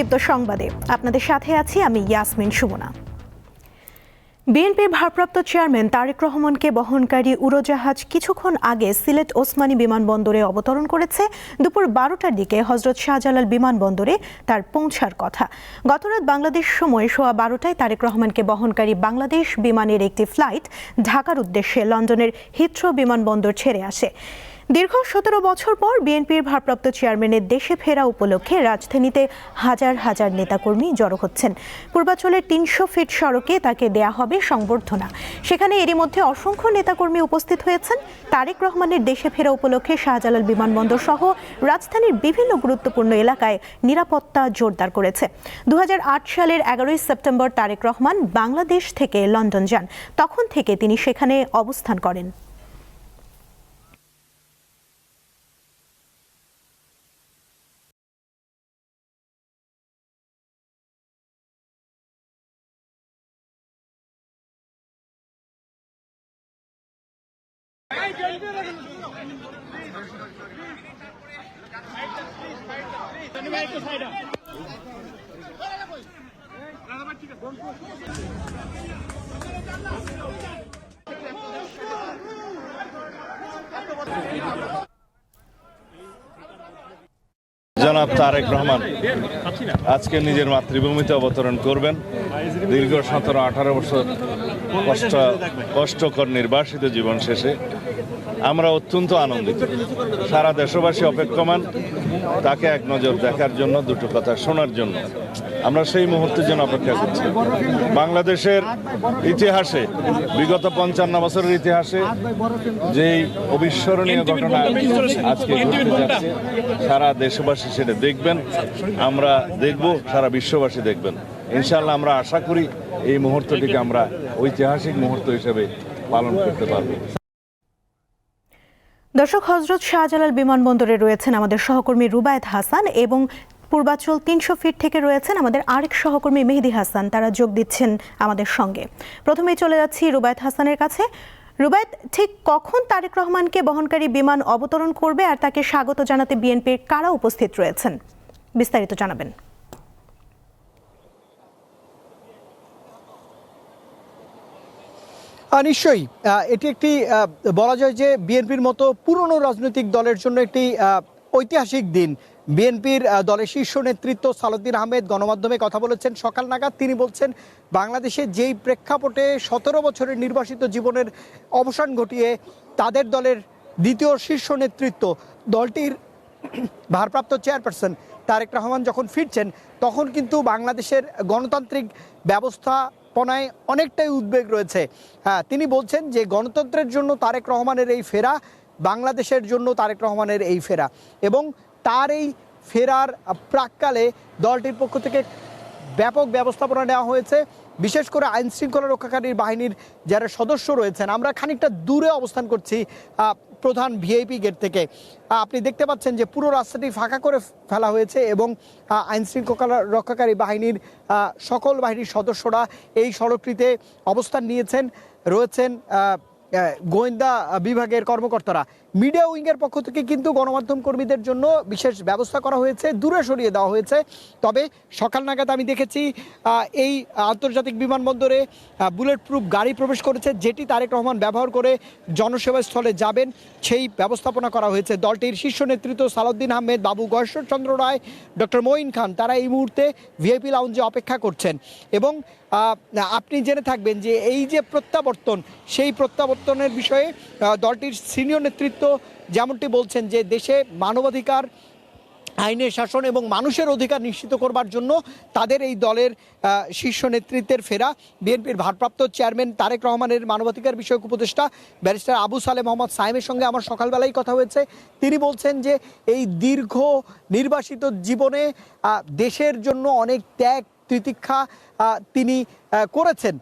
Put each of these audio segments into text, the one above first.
দীপ্ত সংবাদে। আপনাদের সাথে আছি আমি ইয়াসমিন সুমনা। বিএনপির ভারপ্রাপ্ত চেয়ারম্যান তারেক রহমানকে বহনকারী উড়োজাহাজ কিছুক্ষণ আগে সিলেট ওসমানী বিমানবন্দরে অবতরণ করেছে। দুপুর বারোটার দিকে হজরত শাহজালাল বিমানবন্দরে তার পৌঁছার কথা। গতরাত বাংলাদেশ সময় সোয়া বারোটায় তারেক রহমানকে বহনকারী বাংলাদেশ বিমানের একটি ফ্লাইট ঢাকার উদ্দেশ্যে লন্ডনের হিথ্রো বিমানবন্দর ছেড়ে আসে। দীর্ঘ সতেরো বছর পর বিএনপির ভারপ্রাপ্ত চেয়ারম্যানের দেশে ফেরা উপলক্ষে রাজধানীতে হাজার হাজার নেতাকর্মী জড়ো হচ্ছেন। পূর্বাঞ্চলের তিনশো ফিট সড়কে তাকে দেয়া হবে সংবর্ধনা। সেখানে এরই মধ্যে অসংখ্য নেতাকর্মী উপস্থিত হয়েছেন। তারেক রহমানের দেশে ফেরা উপলক্ষে শাহজালাল বিমানবন্দর সহ রাজধানীর বিভিন্ন গুরুত্বপূর্ণ এলাকায় নিরাপত্তা জোরদার করেছে। দু হাজার আট সালের এগারোই সেপ্টেম্বর তারেক রহমান বাংলাদেশ থেকে লন্ডন যান। তখন থেকে তিনি সেখানে অবস্থান করেন জনাব তারেক রহমান আজকে নিজের মাতৃভূমিতে অবতরণ করবেন। দীর্ঘ সতেরো আঠারো বছর কষ্ট কষ্টকর নির্বাসিত জীবন শেষে। আমরা অত্যন্ত আনন্দিত। সারা দেশবাসী অপেক্ষমান তাকে এক নজর দেখার জন্য দুটো কথা শোনার জন্য। আমরা সেই মুহূর্তের জন্য অপেক্ষা করছি। বাংলাদেশের ইতিহাসে বিগত পঞ্চান্ন বছরের ইতিহাসে যেই অবিস্মরণীয় ঘটনা আজকে ঘটতে যাচ্ছে সারা দেশবাসী সেটা দেখবেন। আমরা দেখব সারা বিশ্ববাসী দেখবেন। ইনশাল্লাহ আমরা আশা করি এই মুহূর্তটিকে আমরা ঐতিহাসিক মুহূর্ত হিসেবে পালন করতে পারব। দর্শক, হজরত শাহজালাল বিমানবন্দরে রয়েছেন আমাদের সহকর্মী রুবায়ত হাসান এবং পূর্বাচল তিনশো ফিট থেকে রয়েছেন আমাদের আরেক সহকর্মী মেহেদি হাসান। তারা যোগ দিচ্ছেন আমাদের সঙ্গে। প্রথমেই চলে যাচ্ছি রুবায়ত হাসানের কাছে। রুবায়েত, ঠিক কখন তারেক রহমানকে বহনকারী বিমান অবতরণ করবে আর তাকে স্বাগত জানাতে বিএনপির কারা উপস্থিত রয়েছেন? বিস্তারিত জানাবেন। নিশ্চয়ই এটি একটি বলা যায় যে বিএনপির মতো পুরনো রাজনৈতিক দলের জন্য একটি ঐতিহাসিক দিন। বিএনপির দলের শীর্ষ নেতৃত্ব সালুদ্দিন আহমেদ গণমাধ্যমে কথা বলেছেন। সকাল নাগাদ তিনি বলছেন, বাংলাদেশে যেই প্রেক্ষাপটে সতেরো বছরের নির্বাসিত জীবনের অবসান ঘটিয়ে তাদের দলের দ্বিতীয় শীর্ষ নেতৃত্ব, দলটির ভারপ্রাপ্ত চেয়ারপারসন তারেক রহমান যখন ফিরছেন, তখন কিন্তু বাংলাদেশের গণতান্ত্রিক ব্যবস্থাপনায় অনেকটাই উদ্বেগ রয়েছে। হ্যাঁ তিনি বলছেন যে গণতন্ত্রের জন্য তারেক রহমানের এই ফেরা, বাংলাদেশের জন্য তারেক রহমানের এই ফেরা এবং তার এই ফেরার প্রাককালে দলটির পক্ষ থেকে ব্যাপক ব্যবস্থাপনা নেওয়া হয়েছে। বিশেষ করে আইন শৃঙ্খলা রক্ষাকারী বাহিনীর যারা সদস্য রয়েছেন, আমরা খানিকটা দূরে অবস্থান করছি প্রধান ভিআইপি গেট থেকে। আপনি দেখতে পাচ্ছেন যে পুরো রাস্তাটি ফাঁকা করে ফেলা হয়েছে এবং আইন শৃঙ্খলা রক্ষাকারী বাহিনীর সকল বাহিনীর সদস্যরা এই সড়কটিতে অবস্থান নিয়েছেন, রয়েছেন গোয়েন্দা বিভাগের কর্মকর্তারা। মিডিয়া উইংয়ের পক্ষ থেকে কিন্তু গণমাধ্যম কর্মীদের জন্য বিশেষ ব্যবস্থা করা হয়েছে, দূরে সরিয়ে দেওয়া হয়েছে। তবে সকাল নাগাদ আমি দেখেছি এই আন্তর্জাতিক বিমানবন্দরে বুলেট প্রুফ গাড়ি প্রবেশ করেছে, যেটি তারেক রহমান ব্যবহার করে জনসেবা স্থলে যাবেন। সেই ব্যবস্থাপনা করা হয়েছে। দলটির শীর্ষ নেতৃত্ব সালাউদ্দিন আহমেদ, বাবু চন্দ্র রায়, ডক্টর মঈন খান, তারা এই মুহূর্তে ভিআইপি লাউঞ্জে অপেক্ষা করছেন। এবং আপনি জেনে থাকবেন যে এই যে প্রত্যাবর্তন, সেই প্রত্যাবর্তনের বিষয়ে দলটির সিনিয়র নেতৃত্ব যেমনটি বলছেন যে দেশে মানবাধিকার, আইনের শাসন এবং মানুষের অধিকার নিশ্চিত করবার জন্য তাদের এই দলের শীর্ষ নেতৃত্বের ফেরা। বিএনপির ভারপ্রাপ্ত চেয়ারম্যান তারেক রহমানের মানবাধিকার বিষয়ক উপদেষ্টা ব্যারিস্টার আবু সালে মোহাম্মদ সাইমের সঙ্গে আমার সকালবেলাই কথা হয়েছে। তিনি বলছেন যে এই দীর্ঘ নির্বাসিত জীবনে দেশের জন্য অনেক ত্যাগ, তিতিক্ষা তিনি করেছেন।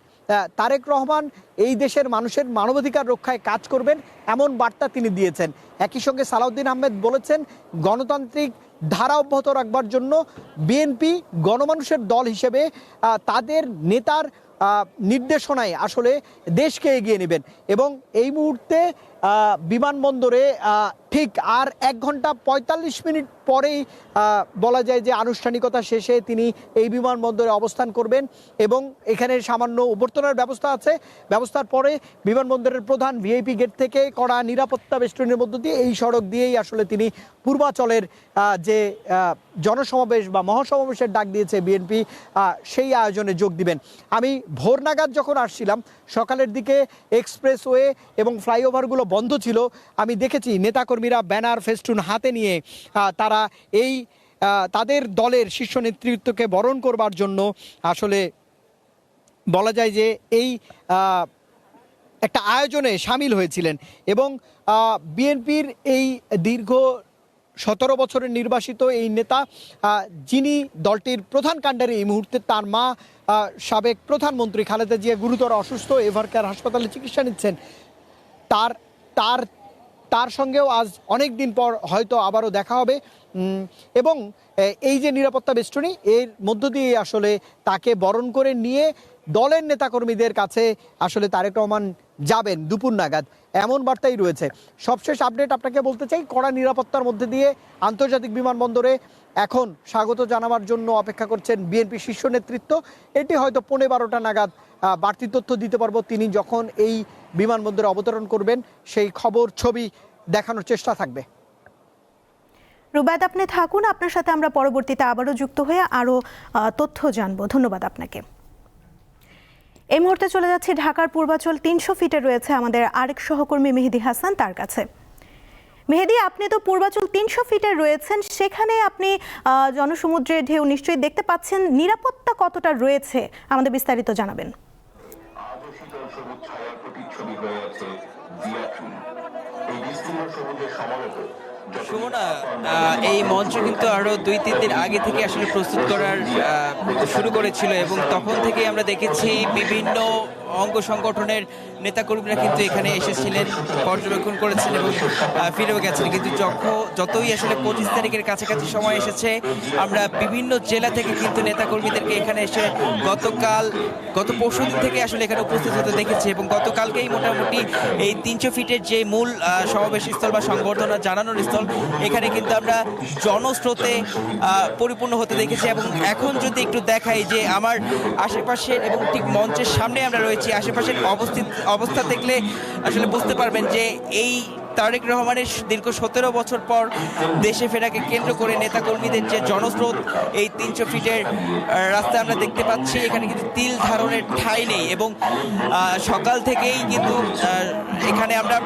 তারেক রহমান এই দেশের মানুষের মানবাধিকার রক্ষায় কাজ করবেন এমন বার্তা তিনি দিয়েছেন। একই সঙ্গে সালাউদ্দিন আহমেদ বলেছেন, গণতান্ত্রিক ধারা অব্যাহত রাখবার জন্য বিএনপি গণমানুষের দল হিসেবে তাদের নেতার নির্দেশনায় আসলে দেশকে এগিয়ে নেবেন। এবং এই মুহূর্তে বিমানবন্দরে ঠিক আর এক ঘণ্টা পঁয়তাল্লিশ মিনিট পরেই বলা যায় যে আনুষ্ঠানিকতা শেষে তিনি এই বিমানবন্দরে অবস্থান করবেন এবং এখানে সামান্য অভ্যর্থনার ব্যবস্থা আছে। ব্যবস্থার পরে বিমানবন্দরের প্রধান ভিআইপি গেট থেকে কড়া নিরাপত্তা বেষ্টনীর মধ্য দিয়ে এই সড়ক দিয়েই আসলে তিনি পূর্বাচলের যে জনসমাবেশ বা মহাসমাবেশের ডাক দিয়েছে বিএনপি সেই আয়োজনে যোগ দিবেন। আমি ভোর নাগাদ যখন আসছিলাম সকালের দিকে এক্সপ্রেসওয়ে এবং ফ্লাইওভারগুলো বন্ধ ছিল। আমি দেখেছি নেতাকর্মীরা ব্যানার, ফেস্টুন হাতে নিয়ে তারা এই তাদের দলের শীর্ষ নেতৃত্বকে বরণ করবার জন্য আসলে বলা যায় যে এই একটা আয়োজনে সামিল হয়েছিলেন এবং বিএনপির এই দীর্ঘ সতেরো বছরের নির্বাসিত এই নেতা যিনি দলটির প্রধান কাণ্ডারি এই মুহূর্তে তার মা সাবেক প্রধানমন্ত্রী খালেদা জিয়া গুরুতর অসুস্থ, এভারকেয়ার হাসপাতালে চিকিৎসা নিচ্ছেন। তার তার তার সঙ্গেও আজ অনেক দিন পর হয়তো আবারও দেখা হবে। এবং এই যে নিরাপত্তা বেষ্টনী, এর মধ্য দিয়ে আসলে তাকে বরণ করে নিয়ে দলের নেতাকর্মীদের কাছে আসলে তারেক রহমান যাবেন দুপুর নাগাদ। এমন বার্তাই রয়েছে। সবশেষ আপডেট আপনাকে বলতে চাই, কড়া নিরাপত্তার মধ্যে দিয়ে আন্তর্জাতিক বিমানবন্দরে এখন স্বাগত জানাবার জন্য অপেক্ষা করছেন বিএনপি শীর্ষ নেতৃত্ব। এটি হয়তো পৌনে বারোটা নাগাদ বাড়তি তথ্য দিতে পারব। তিনি যখন এই বিমানবন্দরে অবতরণ করবেন, সেই খবর, ছবি দেখানোর চেষ্টা থাকবে। রুবায়ত, আপনি থাকুন। আপনার সাথে আমরা পরবর্তীতে আবারও যুক্ত হয়ে আরও তথ্য জানব। ধন্যবাদ আপনাকে। এই মুহূর্তে চলে যাচ্ছি ঢাকার পূর্বাচল তিনশো ফিটে রয়েছে আমাদের আরেক সহকর্মী মেহেদি হাসান তার কাছে। মেহেদি, আপনি তো পূর্বাচল তিনশো ফিটে রয়েছেন, সেখানে আপনি জনসমুদ্রের ঢেউ নিশ্চয়ই দেখতে পাচ্ছেন। নিরাপত্তা কতটা রয়েছে? আমাদের বিস্তারিত জানাবেন। হয়ে আছে এই বিস্তীর্ণ সুমনা এই মঞ্চ কিন্তু আরও দুই, তিন দিন আগে থেকে আসলে প্রস্তুত করার শুরু করেছিল এবং তখন থেকে আমরা দেখেছি বিভিন্ন অঙ্গ সংগঠনের নেতাকর্মীরা কিন্তু এখানে এসেছিলেন, পর্যবেক্ষণ করেছেন এবং ফিরেও গেছেন। কিন্তু যতই আসলে পঁচিশ তারিখের কাছাকাছি সময় এসেছে, আমরা বিভিন্ন জেলা থেকে কিন্তু নেতাকর্মীদেরকে এখানে এসে গতকাল, গত পরশু থেকে আসলে এখানে উপস্থিত হতে দেখেছি এবং গতকালকেই মোটামুটি এই তিনশো ফিটের যে মূল সমাবেশ স্থল বা সংবর্ধনা জানানোর স্থল, এখানে কিন্তু আমরা জনস্রোতে পরিপূর্ণ হতে দেখেছি এবং এখন যদি একটু দেখাই যে আমার আশেপাশে এবং ঠিক মঞ্চের সামনে আমরা রয়েছি আশেপাশের অবস্থিত অবস্থা দেখলে আসলে বুঝতে পারবেন যে এই তারেক রহমানের দীর্ঘ সতেরো বছর পর দেশে ফেরাকে কেন্দ্র করে নেতাকর্মীদের যে জনস্রোত এই তিনশো ফিটের আহ, রাস্তায় আমরা দেখতে পাচ্ছি। এখানে কিন্তু তিল ধারণের ঠাঁই নেই এবং সকাল থেকেই কিন্তু এখানে আমরা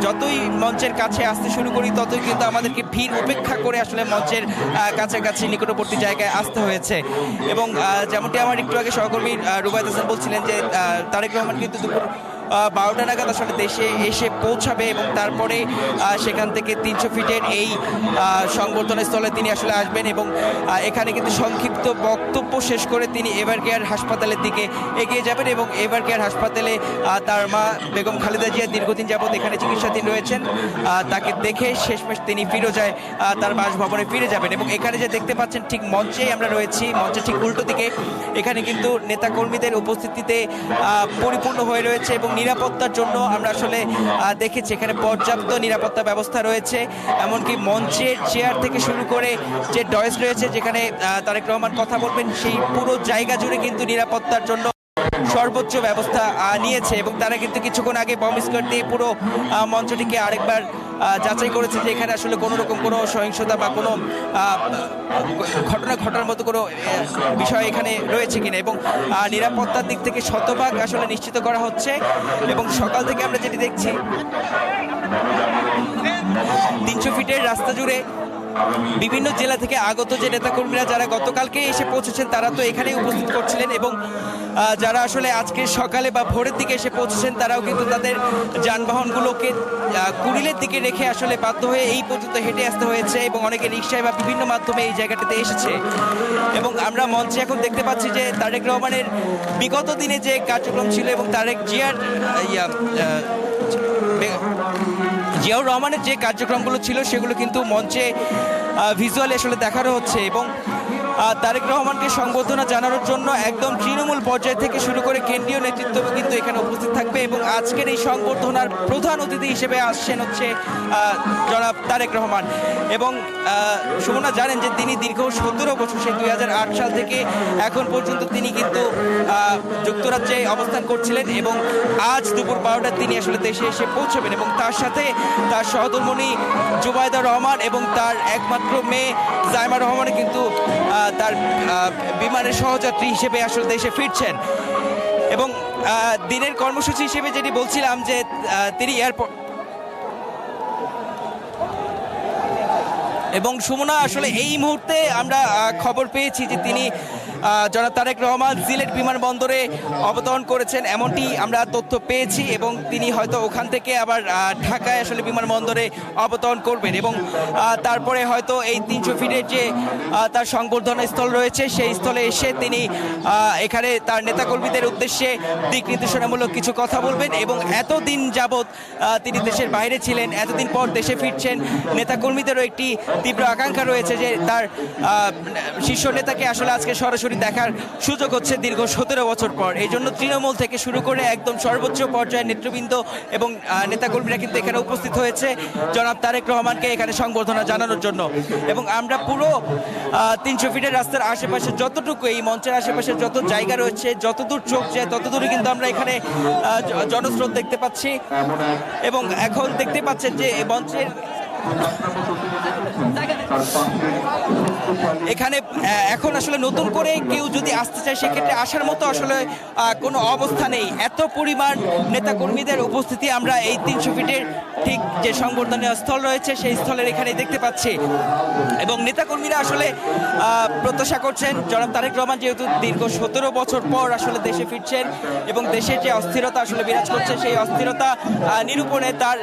যতই মঞ্চের কাছে আসতে শুরু করি ততই কিন্তু আমাদেরকে ভিড় উপেক্ষা করে আসলে মঞ্চের কাছাকাছি নিকটবর্তী জায়গায় আসতে হয়েছে। এবং যেমনটি আমার একটু আগে সহকর্মী রুবায়ত হাসান বলছিলেন যে তারেক রহমান কিন্তু দুপুর বারোটা নাগাদ আসলে দেশে এসে পৌঁছাবে এবং তারপরে সেখান থেকে তিনশো ফিটের এই আহ, সংবর্ধনা স্থলে তিনি আসলে আসবেন এবং এখানে কিন্তু সংক্ষিপ্ত বক্তব্য শেষ করে তিনি এভার কেয়ার হাসপাতালের দিকে এগিয়ে যাবেন এবং এভার কেয়ার হাসপাতালে তার মা বেগম খালেদা জিয়া দীর্ঘদিন যাবৎ এখানে চিকিৎসাধীন রয়েছেন। তাকে দেখে শেষমেশ তিনি ফিরে যায় তার বাসভবনে ফিরে যাবেন এবং এখানে যে দেখতে পাচ্ছেন ঠিক মঞ্চেই আমরা রয়েছি মঞ্চের ঠিক উল্টো দিকে। এখানে কিন্তু নেতাকর্মীদের উপস্থিতিতে পরিপূর্ণ হয়ে রয়েছে এবং নিরাপত্তার জন্য আমরা আসলে দেখেছি এখানে পর্যাপ্ত নিরাপত্তা ব্যবস্থা রয়েছে। এমনকি মঞ্চের চেয়ার থেকে শুরু করে যে ডয়েস রয়েছে, যেখানে তারেক রহমান কথা বলবেন, সেই পুরো জায়গা জুড়ে কিন্তু নিরাপত্তার জন্য সর্বোচ্চ ব্যবস্থা নিয়েছে এবং তারা কিন্তু কিছুক্ষণ আগে বম স্কোয়াড দিয়ে পুরো মঞ্চটিকে আরেকবার যাচাই করেছে যে এখানে আসলে কোনো রকম কোনো সহিংসতা বা কোনো ঘটনা ঘটার মতো কোনো বিষয় এখানে রয়েছে কিনা এবং নিরাপত্তার দিক থেকে শতভাগ আসলে নিশ্চিত করা হচ্ছে এবং সকাল থেকে আমরা যেটি দেখছি, তিনশো ফিটের রাস্তা জুড়ে বিভিন্ন জেলা থেকে আগত যে নেতাকর্মীরা যারা গতকালকে এসে পৌঁছেছেন, তারা তো এখানে উপস্থিত করছিলেন এবং যারা আসলে আজকে সকালে বা ভোরের দিকে এসে পৌঁছেছেন, তারাও কিন্তু তাদের যানবাহনগুলোকে কুড়িলের দিকে রেখে আসলে বাধ্য হয়ে এই পর্যন্ত হেঁটে আসতে হয়েছে এবং অনেকে রিক্সায় বা বিভিন্ন মাধ্যমে এই জায়গাটাতে এসেছে। এবং আমরা মঞ্চে এখন দেখতে পাচ্ছি যে তারেক রহমানের বিগত দিনে যে কার্যক্রম ছিল এবং তারেক জিয়ার জিয়াউর রহমানের যে কার্যক্রমগুলো ছিল সেগুলো কিন্তু মঞ্চে ভিজুয়ালি আসলে দেখানো হচ্ছে এবং তারেক রহমানকে সংবর্ধনা জানানোর জন্য একদম তৃণমূল পর্যায় থেকে শুরু করে কেন্দ্রীয় নেতৃত্ব কিন্তু এখানে উপস্থিত থাকবে এবং আজকের এই সংবর্ধনার প্রধান অতিথি হিসেবে আসছেন হচ্ছে জনাব তারেক রহমান। এবং সুমনা জানেন যে তিনি দীর্ঘ সতেরো বছর, সেই দুই হাজার আট সাল থেকে এখন পর্যন্ত তিনি কিন্তু যুক্তরাজ্যে অবস্থান করছিলেন এবং আজ দুপুর বারোটার তিনি আসলে দেশে এসে পৌঁছবেন এবং তার সাথে তার সহধর্মণী জুবায়দা রহমান এবং তার একমাত্র মেয়ে জাইমা রহমান কিন্তু তার বিমানের সহযাত্রী হিসেবে আসলে দেশে ফিরছেন। এবং দিনের কর্মসূচি হিসেবে যেটি বলছিলাম যে তিনি এয়ারপোর্ট এবং সুমনা, আসলে এই মুহূর্তে আমরা খবর পেয়েছি যে তিনি জনাব তারেক রহমান সিলেট বিমানবন্দরে অবতরণ করেছেন, এমনটি আমরা তথ্য পেয়েছি এবং তিনি হয়তো ওখান থেকে আবার ঢাকায় আসলে বিমানবন্দরে অবতরণ করবেন এবং তারপরে হয়তো এই তিনশো ফিটের যে তার সংবর্ধনা স্থল রয়েছে, সেই স্থলে এসে তিনি এখানে তার নেতাকর্মীদের উদ্দেশ্যে দিক নির্দেশনামূলক কিছু কথা বলবেন এবং এতদিন যাবৎ তিনি দেশের বাইরে ছিলেন, এতদিন পর দেশে ফিরছেন, নেতাকর্মীদেরও একটি তীব্র আকাঙ্ক্ষা রয়েছে যে তার শীর্ষ নেতাকে আসলে আজকে সরাসরি দেখার সুযোগ হচ্ছে দীর্ঘ সতেরো বছর পর। এই জন্য তৃণমূল থেকে শুরু করে একদম সর্বোচ্চ পর্যায়ের নেতৃবৃন্দ এবং নেতাকর্মীরা কিন্তু এখানে উপস্থিত হয়েছে। জনাব তারেক রহমানকে এখানে সংবর্ধনা জানানোর জন্য। এবং আমরা পুরো তিনশো ফিটের রাস্তার আশেপাশে যতটুকু এই মঞ্চের আশেপাশে যত জায়গা রয়েছে, যতদূর চোখ যায়, ততদূরই কিন্তু আমরা এখানে জনস্রোত দেখতে পাচ্ছি। এবং এখন দেখতে পাচ্ছেন যে এই মঞ্চের এখানে এখন আসলে নতুন করে কেউ যদি আসতে চায়, সেক্ষেত্রে আসার মতো আসলে কোনো অবস্থা নেই। এত পরিমাণ নেতাকর্মীদের উপস্থিতি আমরা এই তিনশো ফিটের ঠিক যে সংবর্ধনীয় স্থল রয়েছে, সেই স্থলের এখানে দেখতে পাচ্ছি। এবং নেতাকর্মীরা আসলে প্রত্যাশা করছেন। জনাব তারেক রহমান যেহেতু দীর্ঘ সতেরো বছর পর আসলে দেশে ফিরছেন এবং দেশের যে অস্থিরতা আসলে বিরাজ করছে, সেই অস্থিরতা নিরূপণে তার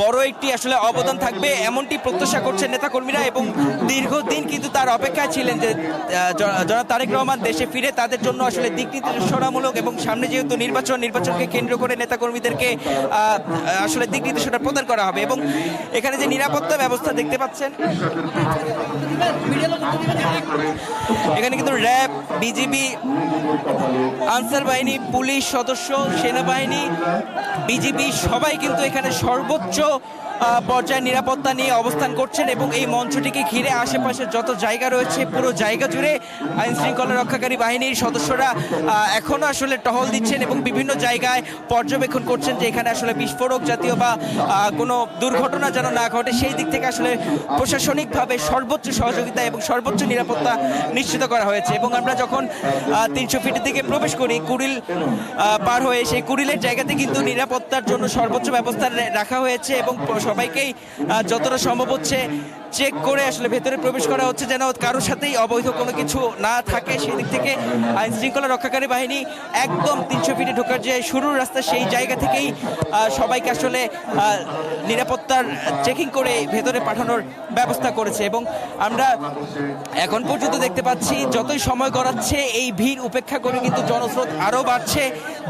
বড় একটি আসলে অবদান থাকবে, এমনটি প্রত্যাশা করছেন নেতাকর্মীরা এবং দীর্ঘদিন কিন্তু তার অপেক্ষায় ছিলেন যে জনাব তারেক রহমান দেশে ফিরে তাদের জন্য আসলে দিক নির্দেশনামূলক এবং সামনে যেহেতু নির্বাচন, নির্বাচনকে কেন্দ্র করে নেতাকর্মীদেরকে আসলে দিক নির্দেশনা প্রদান করা হবে এবং এখানে যে নিরাপত্তা ব্যবস্থা দেখতে পাচ্ছেন, এখানে কিন্তু র্যাব, বিজিবি, আনসার বাহিনী, পুলিশ সদস্য, সেনাবাহিনী, বিজিবি সবাই কিন্তু এখানে সর্বোচ্চ pasado পর্যায়ে নিরাপত্তা নিয়ে অবস্থান করছেন এবং এই মঞ্চটিকে ঘিরে আশেপাশে যত জায়গা রয়েছে, পুরো জায়গা জুড়ে আইন শৃঙ্খলা রক্ষাকারী বাহিনীর সদস্যরা এখনও আসলে টহল দিচ্ছেন এবং বিভিন্ন জায়গায় পর্যবেক্ষণ করছেন যে এখানে আসলে বিস্ফোরক জাতীয় বা কোনো দুর্ঘটনা যেন না ঘটে। সেই দিক থেকে আসলে প্রশাসনিকভাবে সর্বোচ্চ সহযোগিতা এবং সর্বোচ্চ নিরাপত্তা নিশ্চিত করা হয়েছে এবং আমরা যখন তিনশো ফিটের দিকে প্রবেশ করি, কুড়িল পার হয়ে সেই কুড়িলের জায়গাতে কিন্তু নিরাপত্তার জন্য সর্বোচ্চ ব্যবস্থা রাখা হয়েছে এবং সবাইকেই যতটা সম্ভব হচ্ছে চেক করে আসলে ভেতরে প্রবেশ করা হচ্ছে যেন কারোর সাথেই অবৈধ কোনো কিছু না থাকে। সেই দিক থেকে আইন শৃঙ্খলা রক্ষাকারী বাহিনী একদম তিনশো ফিটে ঢোকার যে শুরুর রাস্তা, সেই জায়গা থেকেই সবাইকে আসলে নিরাপত্তার চেকিং করে ভেতরে পাঠানোর ব্যবস্থা করেছে। এবং আমরা এখন পর্যন্ত দেখতে পাচ্ছি যতই সময় গড়াচ্ছে, এই ভিড় উপেক্ষা করে কিন্তু জনস্রোত আরও বাড়ছে।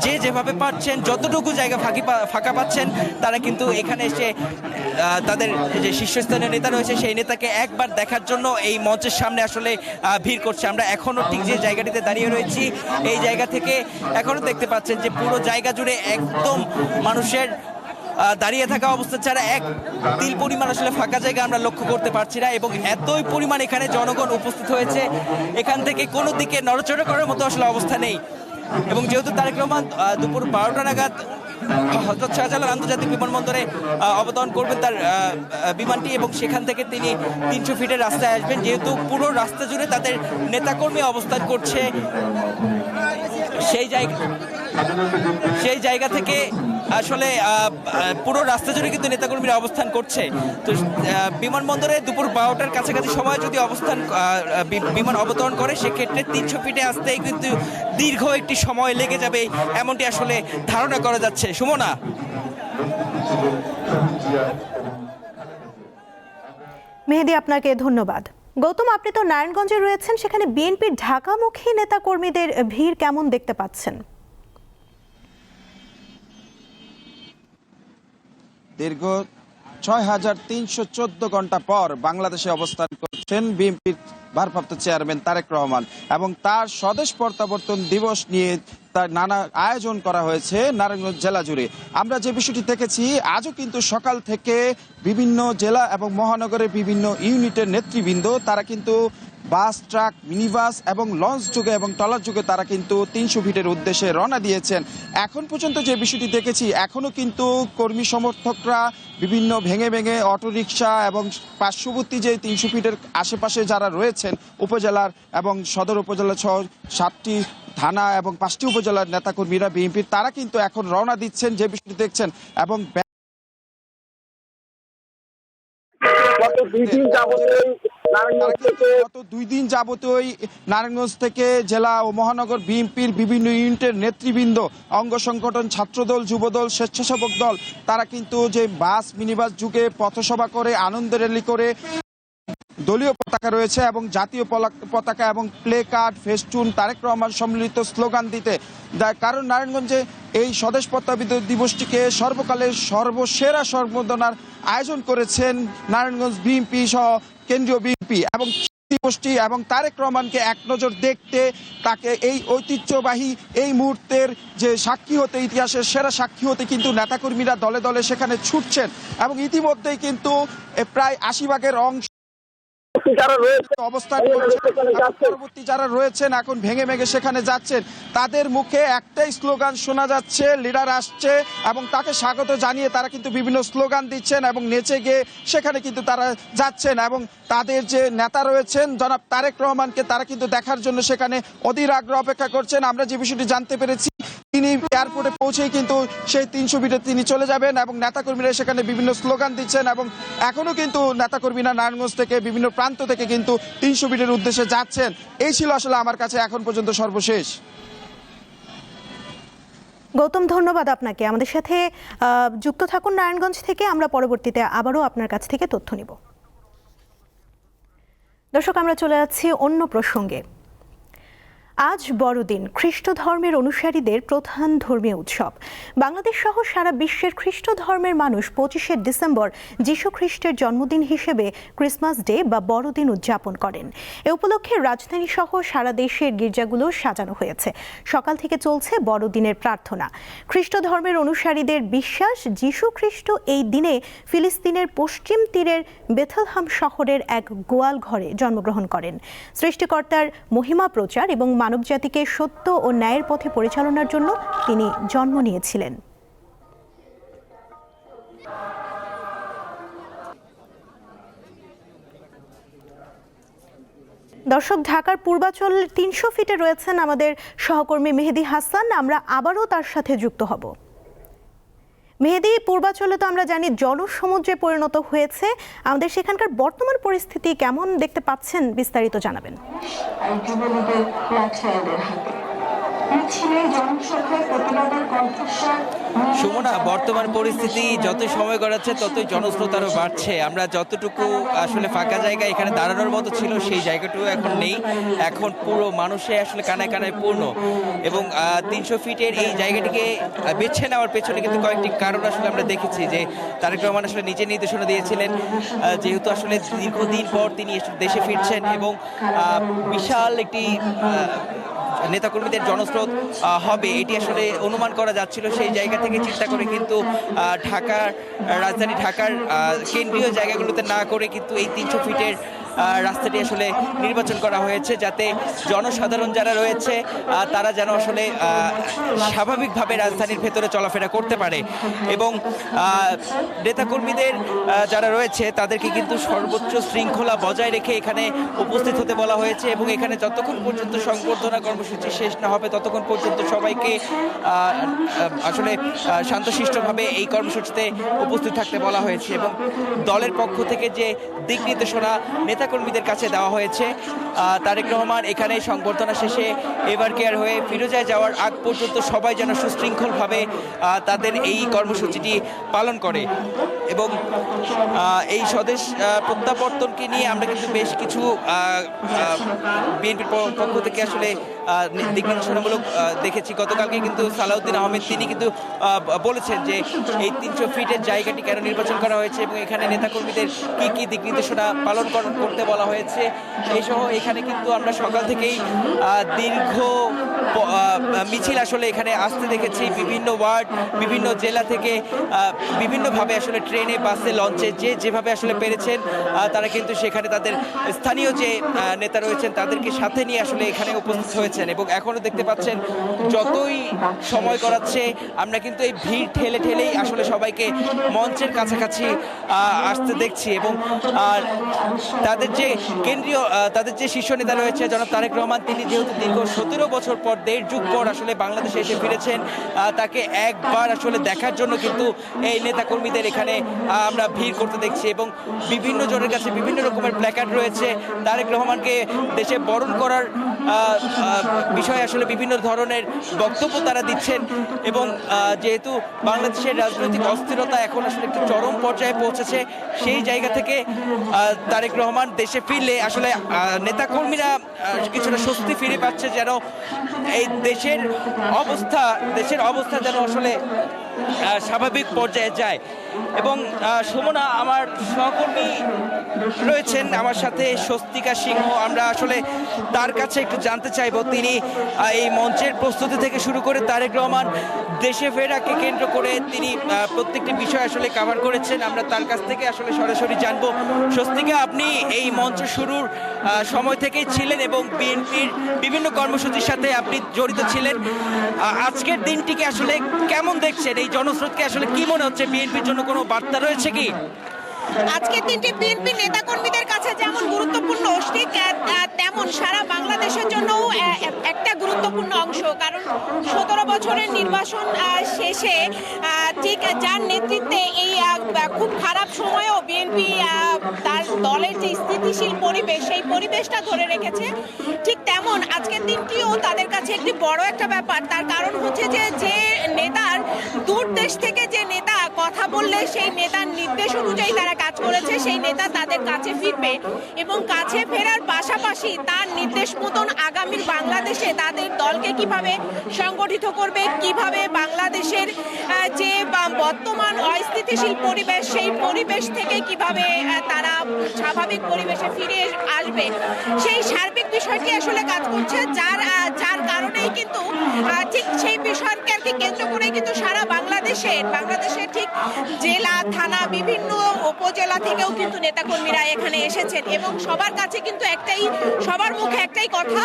যে যেভাবে পাচ্ছেন যতটুকু জায়গা ফাঁকি ফাঁকা পাচ্ছেন, তারা কিন্তু এখানে এসে তাদের যে শীর্ষস্থানীয় নেতা রয়েছে, সেই নেতাকে একবার দেখার জন্য এই মঞ্চের সামনে আসলে ভিড় করছে। আমরা এখনও ঠিক যে জায়গাটিতে দাঁড়িয়ে রয়েছি, এই জায়গা থেকে এখনও দেখতে পাচ্ছেন যে পুরো জায়গা জুড়ে একদম মানুষের দাঁড়িয়ে থাকা অবস্থা ছাড়া এক তিল পরিমাণ আসলে ফাঁকা জায়গা আমরা লক্ষ্য করতে পারছি না এবং এতই পরিমাণ এখানে জনগণ উপস্থিত হয়েছে। এখান থেকে কোনো দিকে নড়চড়া করার মতো আসলে অবস্থা নেই। এবং যেহেতু তারেক রহমান দুপুর বারোটা নাগাদ হজরত শাহজালাল আন্তর্জাতিক বিমানবন্দরে অবদান অবতরণ করবেন তার বিমানটি এবং সেখান থেকে তিনি তিনশো ফিটের রাস্তায় আসবেন। যেহেতু পুরো রাস্তা জুড়ে তাদের নেতাকর্মী অবস্থান করছে, সেই জায়গা সেই জায়গা থেকে আসলে পুরো রাস্তা জুড়ে কিন্তু নেতাকর্মীরা অবস্থান করছে। তো বিমানবন্দরে দুপুর বারোটার কাছাকাছি সময় যদি অবস্থান বিমান অবতরণ করে, সেক্ষেত্রে তিনশো ফিটে আসতেই কিন্তু দীর্ঘ একটি সময় লেগে যাবে, এমনটি আসলে ধারণা করা যাচ্ছে। সুমনা? মেহেদি, আপনাকে ধন্যবাদ। গৌতম, আপনি তো নারায়ণগঞ্জে রয়েছেন, সেখানে বিএনপির ঢাকামুখী নেতাকর্মীদের ভিড় কেমন দেখতে পাচ্ছেন? দীর্ঘ ছয় হাজার তিনশো চোদ্দ ঘণ্টা পর বাংলাদেশে অবস্থান করছেন বিএনপির ভারপ্রাপ্ত চেয়ারম্যান তারেক রহমান এবং তার স্বদেশ প্রত্যাবর্তন দিবস নিয়ে তার নানা আয়োজন করা হয়েছে নারায়ণগঞ্জ জেলা জুড়ে। আমরা যে বিষয়টি দেখেছি, আজও কিন্তু সকাল থেকে বিভিন্ন জেলা এবং মহানগরের বিভিন্ন ইউনিটের নেতৃবৃন্দ, তারা কিন্তু বাস, ট্রাক মিনি বাস এবং লঞ্চ যুগে এবং ট্রলার যুগে তারা কিন্তু তিনশো ফিটের উদ্দেশ্যে রওনা দিয়েছেন। এখন পর্যন্ত যে বিষয়টি দেখেছি, এখনও কিন্তু কর্মী সমর্থকরা বিভিন্ন ভেঙে ভেঙে অটোরিকশা এবং পার্শ্ববর্তী যে তিনশো ফিটের আশেপাশে যারা রয়েছেন উপজেলার এবং সদর উপজেলা সহ সাতটি থানা এবং পাঁচটি উপজেলার নেতাকর্মীরা, বিএনপির, তারা কিন্তু এখন রওনা দিচ্ছেন যে বিষয়টি দেখছেন এবং গত দুই দিন যাবত গত দুই দিন যাবতীয় নারায়ণগঞ্জ থেকে জেলা ও মহানগর বিএনপির বিভিন্ন ইউনিটের নেতৃবৃন্দ অঙ্গ সংগঠন ছাত্রদল যুবদল স্বেচ্ছাসেবক দল তারা কিন্তু যে বাস মিনিবাস যুগে পথসভা করে আনন্দ র্যালি করে দলীয় পতাকা রয়েছে এবং জাতীয় পতাকা এবং placard festoon Tarique Rahman সম্মিলিত স্লোগান দিতে। কারণ নারায়ণগঞ্জে এই স্বদেশ প্রত্যাবিত দিবসটিকে সর্বকালের সর্বসেরা সম্বোধনার আয়োজন করেছেন নারায়ণগঞ্জ বিএনপি সহ কেন্দ্রীয় বিএনপি এবং দিবসটি এবং তারেক রহমানকে এক নজর দেখতে তাকে এই ঐতিহ্যবাহী এই মুহূর্তের যে সাক্ষী হতে, ইতিহাসের সেরা সাক্ষী হতে কিন্তু নেতাকর্মীরা দলে দলে সেখানে ছুটছেন এবং ইতিমধ্যেই কিন্তু প্রায় আশি ভাগের অংশ যারা রয়েছে অবস্থান পরবর্তী যারা রয়েছেন এখন ভেঙে ভেঙে সেখানে যাচ্ছেন। তাদের মুখে একটাই স্লোগান শোনা যাচ্ছে লিডার আসছে এবং তাকে স্বাগত জানিয়ে তারা কিন্তু বিভিন্ন স্লোগান দিচ্ছেন এবং নেচে গিয়ে সেখানে কিন্তু তারা যাচ্ছেন এবং তাদের যে নেতা রয়েছেন জনাব তারেক রহমানকে তারা কিন্তু দেখার জন্য সেখানে অধীর আগ্রহ অপেক্ষা করছেন। আমরা যে বিষয়টি জানতে পেরেছি তিনি এয়ারপোর্টে পৌঁছেই কিন্তু সেই তিনশো ফিটে তিনি চলে যাবেন এবং নেতাকর্মীরা সেখানে বিভিন্ন স্লোগান দিচ্ছেন এবং এখনও কিন্তু নেতাকর্মীরা নারায়ণগঞ্জ থেকে বিভিন্ন প্রান্ত থেকে কিন্তু তিনশো ফিটের উদ্দেশ্যে যাচ্ছেন। এই ছিল আসলে আমার কাছে এখন পর্যন্ত সর্বশেষ। গৌতম, ধন্যবাদ আপনাকে। আমাদের সাথে যুক্ত থাকুন নারায়ণগঞ্জ থেকে। আমরা পরবর্তীতে আবারও আপনার কাছ থেকে তথ্য নিব। দর্শক, আমরা চলে যাচ্ছি অন্য প্রসঙ্গে। আজ বড়দিন খ্রিস্ট ধর্মের অনুসারীদের প্রধান ধর্মীয় উৎসব। বাংলাদেশ সহ সারা বিশ্বের খ্রিস্ট ধর্মের মানুষ পঁচিশে ডিসেম্বর যীশু খ্রিস্টের জন্মদিন হিসেবে ক্রিসমাস ডে বা বড়দিন উদযাপন করেন। এ উপলক্ষে রাজধানী সহ সারা দেশের গির্জাগুলো সাজানো হয়েছে। সকাল থেকে চলছে বড়দিনের প্রার্থনা। খ্রিস্ট ধর্মের অনুসারীদের বিশ্বাস, যীশু খ্রিস্ট এই দিনে ফিলিস্তিনের পশ্চিম তীরের বেথলহাম শহরের এক গোয়াল ঘরে জন্মগ্রহণ করেন। সৃষ্টিকর্তার মহিমা প্রচার এবং মানবজাতিকে সত্য ও ন্যায়ের পথে পরিচালনার জন্য তিনি জন্ম নিয়েছিলেন। দর্শক, ঢাকার পূর্বাচল তিনশো ফিটে রয়েছেন আমাদের সহকর্মী মেহেদি হাসান। আমরা আবারও তার সাথে যুক্ত হব। মেহেদি, পূর্বাচলে তো আমরা জানি জলসমুদ্রে পরিণত হয়েছে। আমাদের সেখানকার বর্তমান পরিস্থিতি কেমন দেখতে পাচ্ছেন বিস্তারিত জানাবেন। সুমনা বর্তমান পরিস্থিতি যত সময় গড়াচ্ছে ততই জনস্রোত আরও বাড়ছে। আমরা যতটুকু আসলে ফাঁকা জায়গা এখানে দাঁড়ানোর মতো ছিল সেই জায়গাটুকু এখন নেই। এখন পুরো মানুষে আসলে কানায় কানায় পূর্ণ। এবং তিনশো ফিটের এই জায়গাটিকে বেছে নেওয়ার পেছনে কিন্তু কয়েকটি কারণ আসলে আমরা দেখেছি যে তারেক রহমান আসলে নিজে নির্দেশনা দিয়েছিলেন যেহেতু আসলে দীর্ঘদিন পর তিনি দেশে ফিরছেন এবং বিশাল একটি নেতাকর্মীদের জনস্রোত হবে, এটি আসলে অনুমান করা যাচ্ছিল। সেই জায়গা থেকে চিন্তা করে কিন্তু ঢাকার রাজধানী ঢাকার কেন্দ্রীয় জায়গাগুলোতে না করে কিন্তু এই তিনশো ফিটের রাস্তাটি আসলে নির্বাচন করা হয়েছে যাতে জনসাধারণ যারা রয়েছে তারা যেন আসলে স্বাভাবিকভাবে রাজধানীর ভেতরে চলাফেরা করতে পারে। এবং নেতাকর্মীদের যারা রয়েছে, তাদেরকে কিন্তু সর্বোচ্চ শৃঙ্খলা বজায় রেখে এখানে উপস্থিত হতে বলা হয়েছে এবং এখানে যতক্ষণ পর্যন্ত সংবর্ধনা কর্মসূচি শেষ না হবে ততক্ষণ পর্যন্ত সবাইকে আসলে শান্তশিষ্টভাবে এই কর্মসূচিতে উপস্থিত থাকতে বলা হয়েছে এবং দলের পক্ষ থেকে যে দিক নির্দেশনা নেতাকর্মীদের কাছে দেওয়া হয়েছে তারেক রহমান এখানে সংবর্ধনা শেষে এবার কেয়ার হয়ে ফিরোজায় যাওয়ার আগ পর্যন্ত সবাই যেন সুশৃঙ্খলভাবে তাদের এই কর্মসূচিটি পালন করে এবং এই স্বদেশ প্রত্যাবর্তনকে নিয়ে আমরা কিন্তু বেশ কিছু বিএনপির পক্ষ থেকে আসলে দিক নির্দেশনামূলক দেখেছি। গতকালকে কিন্তু সালাউদ্দিন আহমেদ, তিনি কিন্তু বলেছেন যে এই তিনশো ফিটের জায়গাটি কেন নির্বাচন করা হয়েছে এবং এখানে নেতাকর্মীদের কি কি দিক নির্দেশনা পালন কর- করতে বলা হয়েছে। এই সহ এখানে কিন্তু আমরা সকাল থেকেই দীর্ঘ মিছিল আসলে এখানে আসতে দেখেছি। বিভিন্ন ওয়ার্ড, বিভিন্ন জেলা থেকে বিভিন্নভাবে আসলে ট্রেনে, বাসে, লঞ্চে যে যেভাবে আসলে পেরেছেন তারা কিন্তু সেখানে তাদের স্থানীয় যে নেতা রয়েছেন, তাদেরকে সাথে নিয়ে আসলে এখানে উপস্থিত হয়েছেন। এবং এখনও দেখতে পাচ্ছেন যতই সময় করাচ্ছে আমরা কিন্তু এই ভিড় ঠেলে ঠেলেই আসলে সবাইকে মঞ্চের কাছাকাছি আসতে দেখছি এবং আর তাদের যে কেন্দ্রীয় তাদের যে শীর্ষ নেতা রয়েছে জনাব তারেক রহমান, তিনি যেহেতু দীর্ঘ সতেরো বছর পর দেড় যুগ পর আসলে বাংলাদেশে এসে ফিরেছেন তাকে একবার আসলে দেখার জন্য কিন্তু এই নেতাকর্মীদের এখানে আমরা ভিড় করতে দেখছি এবং বিভিন্ন জনের কাছে বিভিন্ন রকমের প্ল্যাকার্ড রয়েছে। তারেক রহমানকে দেশে বরণ করার বিষয়ে আসলে বিভিন্ন ধরনের বক্তব্য তারা দিচ্ছেন এবং যেহেতু বাংলাদেশের রাজনৈতিক অস্থিরতা এখন আসলে একটু চরম পর্যায়ে পৌঁছেছে, সেই জায়গা থেকে তারেক রহমান দেশে ফিরলে আসলে নেতাকর্মীরা কিছুটা স্বস্তি ফিরে পাচ্ছে যেন এই দেশের অবস্থা দেশের অবস্থা যেন আসলে স্বাভাবিক পর্যায়ে যায়। এবং সুমনা, আমার সহকর্মী রয়েছেন আমার সাথে, স্বস্তিকা সিংহ। আমরা আসলে তার কাছে একটু জানতে চাইব, তিনি এই মঞ্চের প্রস্তুতি থেকে শুরু করে তারেক রহমান দেশে ফেরাকে কেন্দ্র করে তিনি প্রত্যেকটি বিষয় আসলে কভার করেছেন। আমরা তার কাছ থেকে আসলে সরাসরি জানব। স্বস্তিকা, আপনি এই মঞ্চ শুরুর সময় থেকেই ছিলেন এবং বিএনপির বিভিন্ন কর্মসূচির সাথে আপনি জড়িত ছিলেন। আজকের দিনটিকে আসলে কেমন দেখছেন? এই জনস্রোতকে আসলে কি মনে হচ্ছে বিএনপির জন্য? কোনো বার্তা রয়েছে কি? আজকের দিনটি বিএনপি নেতাকর্মীদের কাছে যেমন গুরুত্বপূর্ণ ঠিক তেমন সারা বাংলাদেশের জন্যও আহ, একটা গুরুত্বপূর্ণ অংশ। কারণ সতেরো বছরের নির্বাচন শেষে ঠিক যার নেতৃত্বে এই খুব খারাপ সময়েও বিএনপি তার দলের যে স্থিতিশীল পরিবেশ সেই পরিবেশটা ধরে রেখেছে। ঠিক তেমন আজকের দিনটিও তাদের কাছে একটি বড় একটা ব্যাপার। তার কারণ হচ্ছে যে যে নেতার দূর দেশ থেকে যে নেতা কথা বললে সেই নেতার নির্দেশ অনুযায়ী তারা কাজ করেছে, সেই নেতা তাদের কাছে ফিরবে এবং কাছে ফেরার পাশাপাশি তার নির্দেশ মতন আগামীর বাংলাদেশে তাদের দলকে কীভাবে সংগঠিত করবে, কীভাবে বাংলাদেশের যে বর্তমান অস্থিতিশীল পরিবেশ, সেই পরিবেশ থেকে কীভাবে তারা স্বাভাবিক পরিবেশে ফিরে আসবে, সেই সার্বিক বিষয়টি আসলে কাজ করছে, যার যার কারণেই কিন্তু ঠিক সেই বিষয়কে কেন্দ্র করে কিন্তু সারা বাংলাদেশের বাংলাদেশের ঠিক জেলা, থানা, বিভিন্ন উপজেলা থেকেও কিন্তু নেতাকর্মীরা এখানে এসেছেন এবং সবার কাছে কিন্তু একটাই, সবার মুখে একটাই কথা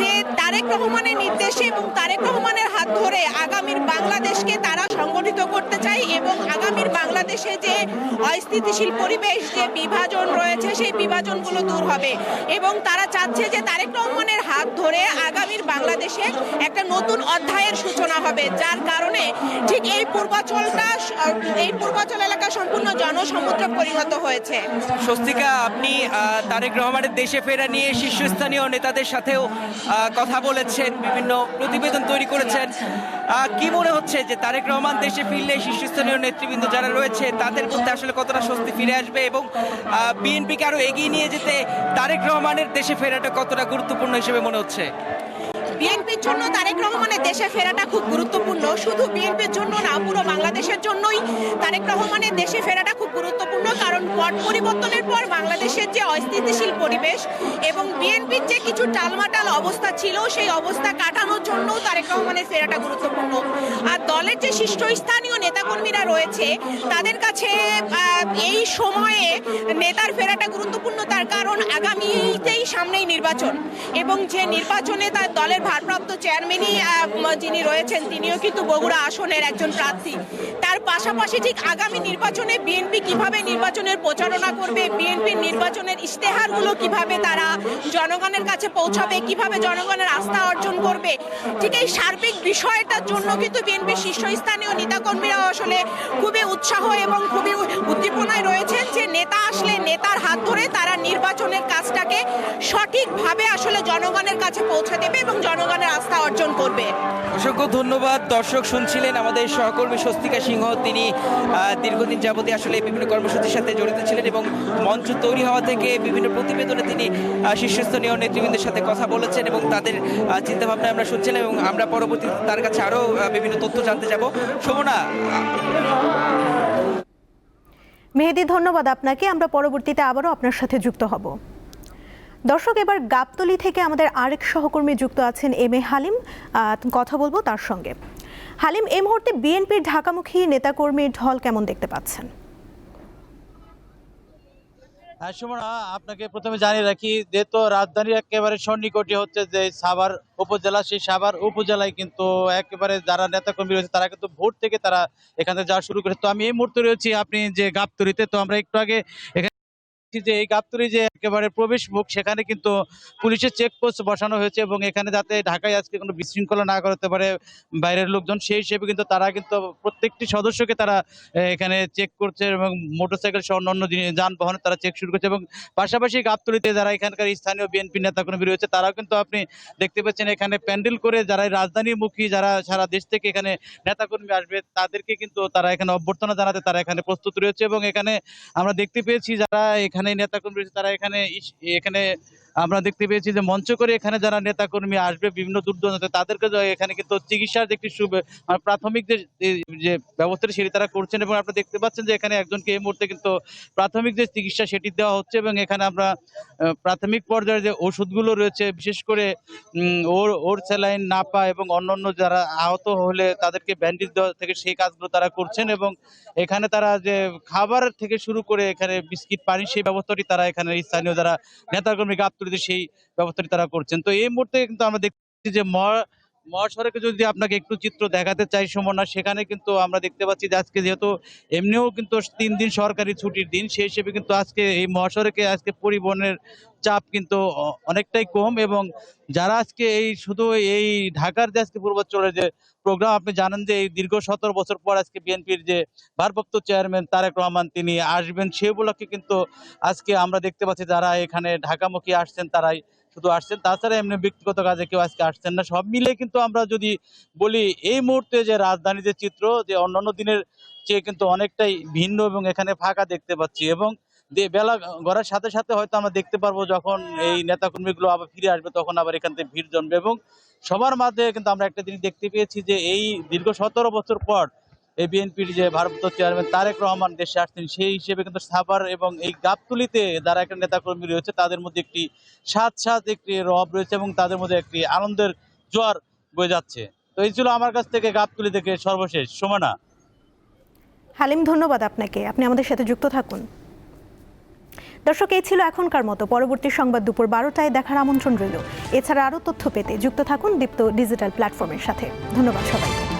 যে তারেক রহমানের নির্দেশে এবং তারেক রহমানের হাত ধরে আগামীর বাংলাদেশকে তারা সংগঠিত করতে চায় এবং আগামীর বাংলাদেশে যে অস্থিতিশীল পরিবেশ, যে বিভাজন রয়েছে, সেই বিভাজনগুলো দূর হবে এবং তারা চাচ্ছে যে তারেক রহমানের হাত ধরে আগামীর বাংলাদেশে একটা নতুন অধ্যায়ের সূচনা হবে, যার কারণে ঠিক এই পূর্বাচলটা এই পূর্বাচল এলাকা সম্পূর্ণ জনসমুদ্র পরিণত হয়েছে। স্বস্তিকা, আপনি তারেক রহমানের দেশে ফেরা নিয়ে শীর্ষস্থানীয় নেতাদের সাথেও কথা বলেছেন, বিভিন্ন প্রতিবেদন তৈরি করেছেন। কি মনে হচ্ছে যে তারেক রহমান দেশে ফিরলে শীর্ষস্থানীয় নেতৃবৃন্দ যারা রয়েছে, তাদের মধ্যে আসলে কতটা স্বস্তি ফিরে আসবে এবং বিএনপিকে আরও এগিয়ে নিয়ে যেতে তারেক রহমানের দেশে ফেরাটা কতটা গুরুত্বপূর্ণ হিসেবে মনে হচ্ছে? বিএনপির জন্য তারেক রহমানের দেশে ফেরাটা খুব গুরুত্বপূর্ণ। শুধু বিএনপির জন্য না, পুরো বাংলাদেশের জন্যই তারেক রহমানের দেশে ফেরাটা খুব গুরুত্বপূর্ণ। কারণ পট পরিবর্তনের পর বাংলাদেশের যে অস্থিতিশীল পরিবেশ এবং বিএনপির যে কিছু টালমাটাল অবস্থা ছিল, সেই অবস্থা কাটানোর জন্যও তারেক রহমানের ফেরাটা গুরুত্বপূর্ণ। আর দলের যে শীর্ষস্থানীয় নেতাকর্মীরা রয়েছে, তাদের কাছে এই সময়ে নেতার ফেরাটা গুরুত্বপূর্ণ, তার কারণ আগামীতেই সামনেই নির্বাচন। এবং যে নির্বাচনে তার দলের ভারপ্রাপ্ত চেয়ারম্যানই যিনি রয়েছেন, তিনিও কিন্তু বগুড়া আসনের একজন প্রার্থী। তার পাশাপাশি ঠিক আগামী নির্বাচনে বিএনপি কীভাবে নির্বাচনের প্রচারণা করবে, বিএনপির নির্বাচনের ইশতেহারগুলো কীভাবে তারা জনগণের কাছে পৌঁছাবে, কীভাবে জনগণের আস্থা অর্জন করবে, ঠিক এই সার্বিক বিষয়টার জন্য কিন্তু বিএনপির শীর্ষস্থানীয় নেতাকর্মীরা কর্মীরাও আসলে খুবই উৎসাহ এবং খুবই উদ্দীপনায় রয়েছেন যে নেতা আসলে নেতার হাত ধরে তারা নির্বাচনের কাজটাকে সঠিকভাবে আসলে জনগণের কাছে পৌঁছে দেবে এবং জনগণের আস্থা অর্জন করবে। অসংখ্য ধন্যবাদ। দর্শক শুনছিলেন আমাদের সহকর্মী স্বস্তিকা সিংহ। তিনি দীর্ঘদিন যাবতীয় আসলে বিভিন্ন কর্মসূচির সাথে জড়িত ছিলেন এবং মঞ্চ তৈরি হওয়া থেকে বিভিন্ন প্রতিবেদনে তিনি শীর্ষস্থানীয় নেতৃবৃন্দের সাথে কথা বলেছেন এবং তাদের চিন্তাভাবনা আমরা শুনছিলাম এবং আমরা পরবর্তীতে তার কাছে আরও বিভিন্ন তথ্য জানতে যাব। শোভনা মেহেদি, ধন্যবাদ আপনাকে। আমরা পরবর্তীতে আবারও আপনার সাথে যুক্ত হব। দর্শক, এবার গাবতলি থেকে আমাদের আরেক সহকর্মী যুক্ত আছেন এম এ হালিম। কথা বলব তার সঙ্গে। হালিম, এ মুহূর্তে বিএনপির ঢাকামুখী নেতাকর্মীর ঢল কেমন দেখতে পাচ্ছেন? হ্যাঁ সুমনা, আপনাকে প্রথমে জানিয়ে রাখি, যেহেতু রাজধানীর একেবারে সন্নিকটে হচ্ছে যে সাভার উপজেলা, সেই সাভার উপজেলায় কিন্তু একেবারে যারা নেতাকর্মী রয়েছে, তারা কিন্তু ভোট থেকে তারা এখানে যাওয়া শুরু করেছে। তো আমি এই মুহূর্তে রয়েছি, আপনি যে গাবতরিতে তো আমরা একটু আগে যে এই গাবতলি যে একেবারে প্রবেশ মুখ, সেখানে কিন্তু পুলিশের চেকপোস্ট বসানো হয়েছে এবং এখানে যাতে ঢাকায় আজকে কোনো বিশৃঙ্খলা না করতে পারে বাইরের লোকজন, সেই হিসেবে কিন্তু তারা কিন্তু প্রত্যেকটি সদস্যকে তারা এখানে চেক করছে এবং মোটরসাইকেল সহ অন্যান্য যানবাহনে তারা চেক শুরু করছে এবং পাশাপাশি গাবতলিতে যারা এখানকার স্থানীয় বিএনপি নেতাকর্মী রয়েছে, তারাও কিন্তু আপনি দেখতে পাচ্ছেন এখানে প্যান্ডেল করে যারা রাজধানীমুখী যারা সারা দেশ থেকে এখানে নেতাকর্মী আসবে, তাদেরকে কিন্তু তারা এখানে অভ্যর্থনা জানাতে তারা এখানে প্রস্তুত রয়েছে এবং এখানে আমরা দেখতে পেয়েছি যারা এখানে নেতাকর্মী রয়েছে তারা এখানে এখানে আমরা দেখতে পেয়েছি যে মঞ্চ করে এখানে যারা নেতাকর্মী আসবে বিভিন্ন দূর দূরান্ত থেকে, তাদেরকে এখানে কিন্তু চিকিৎসার যে একটি মানে প্রাথমিক যে ব্যবস্থাটা সেটি তারা করছেন এবং আপনারা দেখতে পাচ্ছেন যে এখানে একজনকে এই মুহূর্তে কিন্তু প্রাথমিক যে চিকিৎসা সেটি দেওয়া হচ্ছে এবং এখানে আমরা প্রাথমিক পর্যায়ে যে ওষুধগুলো রয়েছে বিশেষ করে ওর ওর স্যালাইন নাপা এবং অন্যান্য যারা আহত হলে তাদেরকে ব্যান্ডেজ দেওয়া থেকে সেই কাজগুলো তারা করছেন এবং এখানে তারা যে খাবার থেকে শুরু করে এখানে বিস্কিট পানি সেই ব্যবস্থাটি তারা এখানে স্থানীয় যারা নেতাকর্মী গাবতলিতে সেই ব্যবস্থাটি তারা করছেন। তো এই মুহূর্তে কিন্তু আমরা দেখছি যে মহা, মহাসড়কে যদি আপনাকে একটু চিত্র দেখাতে চাই সমন্বয় সেখানে কিন্তু আমরা দেখতে পাচ্ছি যে আজকে যেহেতু এমনিও কিন্তু তিন দিন সরকারি ছুটির দিন, সেই হিসেবে কিন্তু আজকে এই মহাসড়কে আজকে পরিবহনের চাপ কিন্তু অনেকটাই কম এবং যারা আজকে এই শুধু এই ঢাকার যে আজকে পূর্বাঞ্চলের যে প্রোগ্রাম আপনি জানেন যে এই দীর্ঘ সতেরো বছর পর আজকে বিএনপির যে ভারপ্রাপ্ত চেয়ারম্যান তারেক রহমান তিনি আসবেন, সে উপলক্ষে কিন্তু আজকে আমরা দেখতে পাচ্ছি যারা এখানে ঢাকামুখী আসছেন, তারাই শুধু আসছেন। তাছাড়া এমনি ব্যক্তিগত কাজে কেউ আজকে আসছেন না। সব মিলে কিন্তু আমরা যদি বলি, এই মুহূর্তে যে রাজধানীর যে চিত্র, যে অন্যান্য দিনের চেয়ে কিন্তু অনেকটাই ভিন্ন এবং এখানে ফাঁকা দেখতে পাচ্ছি এবং যে বেলা গড়ার সাথে সাথে হয়তো আমরা দেখতে পারব যখন এই নেতাকর্মীগুলো আবার ফিরে আসবে, তখন আবার এখান থেকে ভিড় জমবে এবং সবার মাঝে কিন্তু আমরা একটা জিনিস দেখতে পেয়েছি যে এই দীর্ঘ সতেরো বছর পর এই বিএনপির যে ভারপ্রাপ্ত চেয়ারম্যান তারেক রহমান দেশে আসছেন, সেই হিসেবে কিন্তু সাভার এবং এই গাবতুলিতে যারা একটা নেতাকর্মী রয়েছে, তাদের মধ্যে একটি সাত সাত একটি রব রয়েছে এবং তাদের মধ্যে একটি আনন্দের জোয়ার বয়ে যাচ্ছে। তো এই ছিল আমার কাছ থেকে গাবতুলি থেকে সর্বশেষ। সমানা। হালিম, ধন্যবাদ আপনাকে। আপনি আমাদের সাথে যুক্ত থাকুন। দর্শক, এই ছিল এখনকার মতো। পরবর্তী সংবাদ দুপুর বারোটায় দেখার আমন্ত্রণ রইল। এছাড়া আরও তথ্য পেতে যুক্ত থাকুন দীপ্ত ডিজিটাল প্ল্যাটফর্মের সাথে। ধন্যবাদ সবাইকে।